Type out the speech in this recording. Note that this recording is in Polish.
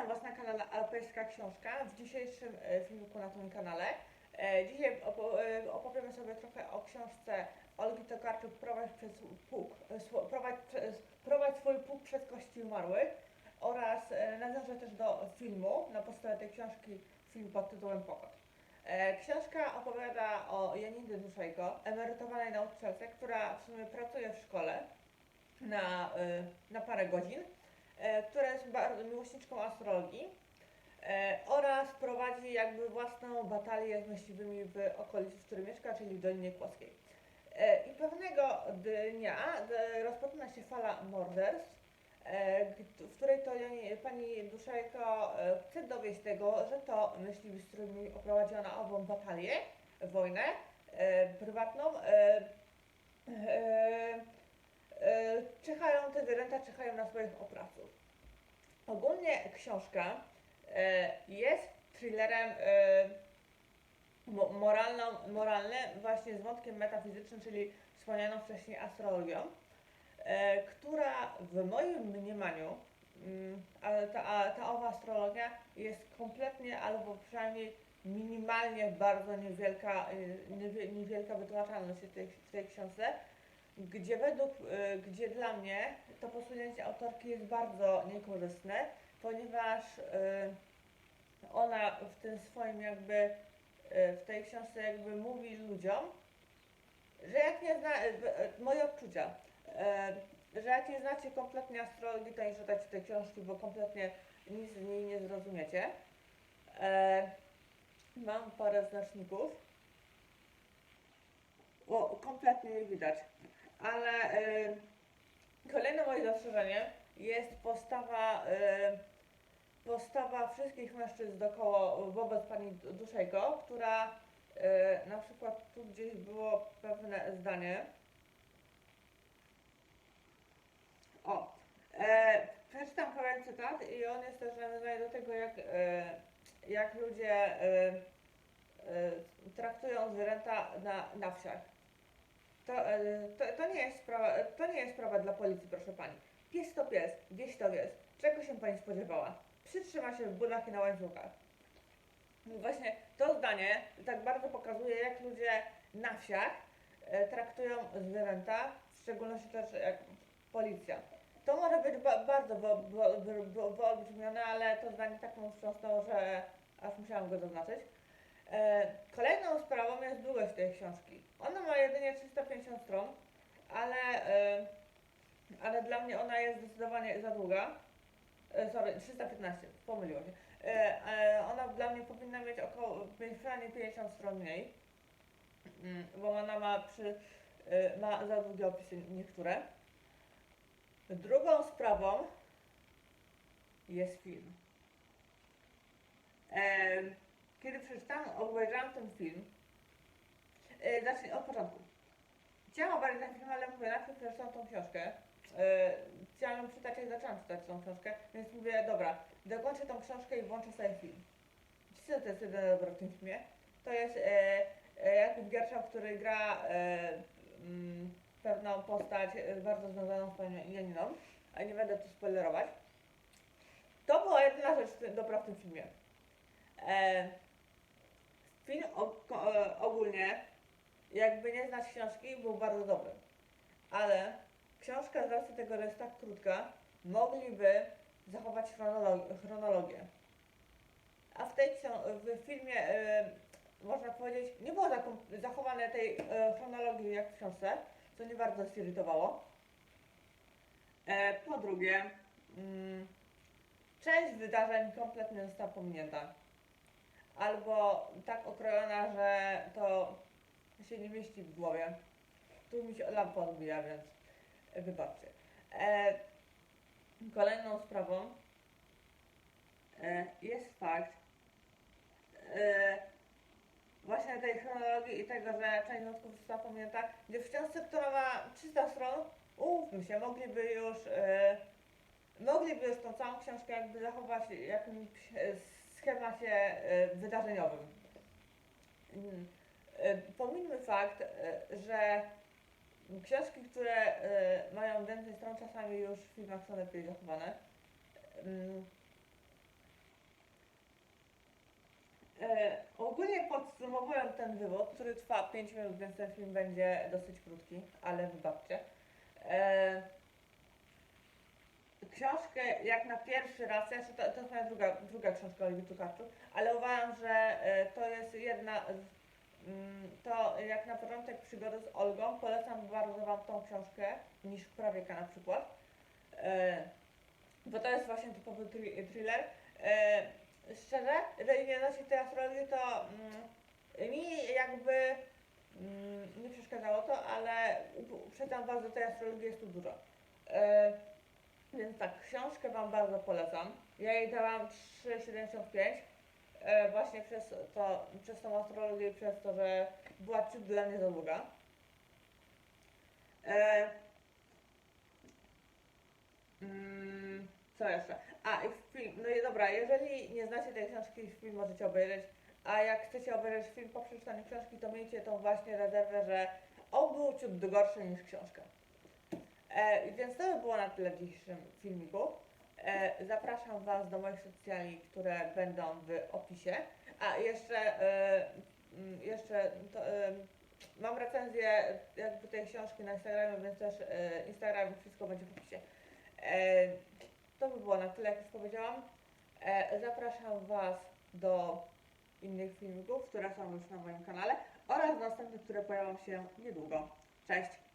Witam Was na kanale Alpejska Książka. W dzisiejszym e, filmiku na tym kanale e, dzisiaj e, opowiemy sobie trochę o książce Olgi Tokarczuk Prowadź, przez swo- prowadź, prowadź swój pług przez kości umarłych oraz nawiążę też do filmu na podstawie tej książki film pod tytułem Pokot. Książka opowiada o Janinie Duszejko, emerytowanej nauczycielce, która w sumie pracuje w szkole na, na parę godzin, która jest bardzo miłośniczką astrologii e, oraz prowadzi jakby własną batalię z myśliwymi w okolicy, w której mieszka, czyli w Dolinie Kłodzkiej. E, I pewnego dnia rozpoczyna się fala morderstw, e, w której to pani Duszejko e, chce dowieść tego, że to myśliwi, z którymi prowadzi ona ową batalię, wojnę e, prywatną, e, e, e, czyhają, te zwierzęta czyhają na swoich oprawców. Ogólnie książka e, jest thrillerem e, mo- moralną, moralny, właśnie z wątkiem metafizycznym, czyli wspomnianą wcześniej astrologią, e, która w moim mniemaniu, mm, ale ta, ta owa astrologia jest kompletnie, albo przynajmniej minimalnie bardzo niewielka, niewie- niewielka wytłaczalność w tej, w tej książce, gdzie według, y, gdzie dla mnie to posunięcie autorki jest bardzo niekorzystne, ponieważ y, ona w tym swoim jakby, y, w tej książce jakby mówi ludziom, że jak nie zna, moje odczucia, że jak nie znacie kompletnie astrologii, to nie czytajcie tej książki, bo kompletnie nic z niej nie zrozumiecie. E, Mam parę znaczników. O, kompletnie nie widać. Ale kolejne moje zastrzeżenie jest postawa, postawa wszystkich mężczyzn dookoła wobec pani Duszejko, która na przykład tu gdzieś było pewne zdanie. O, e, przeczytam pewien cytat i on jest też nawiązany do tego, jak, e, jak ludzie e, e, traktują zwierzęta na, na wsiach. To, e, to, to, nie jest sprawa, to nie jest sprawa dla policji, proszę pani. Pies to pies, wieś to wieś. Czego się pani spodziewała? Przytrzyma się w budach i na łańcuchach. I właśnie to zdanie tak bardzo pokazuje, jak ludzie na wsiach e, traktują zwierzęta, w szczególności też jak policja. To może być ba- bardzo wyolbrzymione, ale to zdanie tak mnie wstrząsnęło, że aż musiałam go zaznaczyć. E, kolejną sprawą jest długość tej książki. Ona ma jedynie 350 stron, ale, e, ale dla mnie ona jest zdecydowanie za długa. E, sorry, 315, pomyliło się. Ona dla mnie powinna mieć około przynajmniej 50 stron mniej, Mm, bo ona ma, przy, ma za długie opisy niektóre. Drugą sprawą jest film. Kiedy przeczytałam, obejrzałam ten film, e, zacznij od początku. Chciałam obejrzeć ten film, ale mówię, najpierw przeczytałam tą książkę. E, chciałam ją czytać, jak zaczęłam czytać tą książkę, więc mówię, dobra, dokończę tą książkę i włączę sobie film. Co to jest jedyne dobre w tym filmie? To jest e, e, Jakub Gierszał, który gra e, mm, pewną postać e, bardzo związaną z panią Janiną, a nie będę tu spoilerować. To była jedyna rzecz dobra w tym filmie. E, film e, ogólnie, jakby nie znać książki, był bardzo dobry. Ale książka z racji tego, że jest tak krótka, mogliby zachować chronolog- chronologię. A w tej w filmie, e, można powiedzieć, nie było zachowane tej e, chronologii jak w książce, co mnie bardzo zirytowało. Po drugie, mm, część wydarzeń kompletnie została pominięta. Albo tak okrojona, że to się nie mieści w głowie. Tu mi się lampa odbija, więc wybaczcie. E, kolejną sprawą e, jest fakt e, właśnie tej chronologii i tego, że część wątków została pominięta, gdzie w książce, która ma 300 stron, umówmy się, mogliby już e, mogliby już tą całą książkę jakby zachować jakimś e, schemacie e, wydarzeniowym. Mm, e, pomijmy fakt, e, że książki, które mają więcej stron, czasami już w filmach są lepiej zachowane. Mm. Ogólnie podsumowując ten wywód, który trwa 5 minut, więc ten film będzie dosyć krótki, ale wybaczcie. Książkę jak na pierwszy raz, jeszcze to, to jest moja druga, druga książka Olgi Tokarczuk, ale uważam, że e, to jest jedna mm, to jak na początek przygody z Olgą, polecam bardzo Wam tą książkę niż Prawieka na przykład, e, bo to jest właśnie typowy thri- thriller. E, szczerze, jeżeli nie nosi tej astrologii, to mm, mi jakby mm, nie przeszkadzało to, ale up- uprzedzam Was, że tej astrologii jest tu dużo. Więc tak, książkę Wam bardzo polecam. Ja jej dałam 3,75 e, właśnie przez, to, przez tą astrologię i przez to, że była ciut dla mnie za długa. E, mm, co jeszcze? A, i film, no i dobra, jeżeli nie znacie tej książki, film możecie obejrzeć, a jak chcecie obejrzeć film po przeczytaniu książki, to miejcie tą właśnie rezerwę, że on był ciut gorszy niż książka. E, więc to by było na tyle w dzisiejszym filmiku. E, zapraszam Was do moich socjali, które będą w opisie. A jeszcze, e, mm, jeszcze to, e, mam recenzję jakby tej książki na Instagramie, więc też e, Instagram wszystko będzie w opisie. E, to by było na tyle, jak już powiedziałam. E, zapraszam Was do innych filmików, które są już na moim kanale oraz następnych, które pojawią się niedługo. Cześć!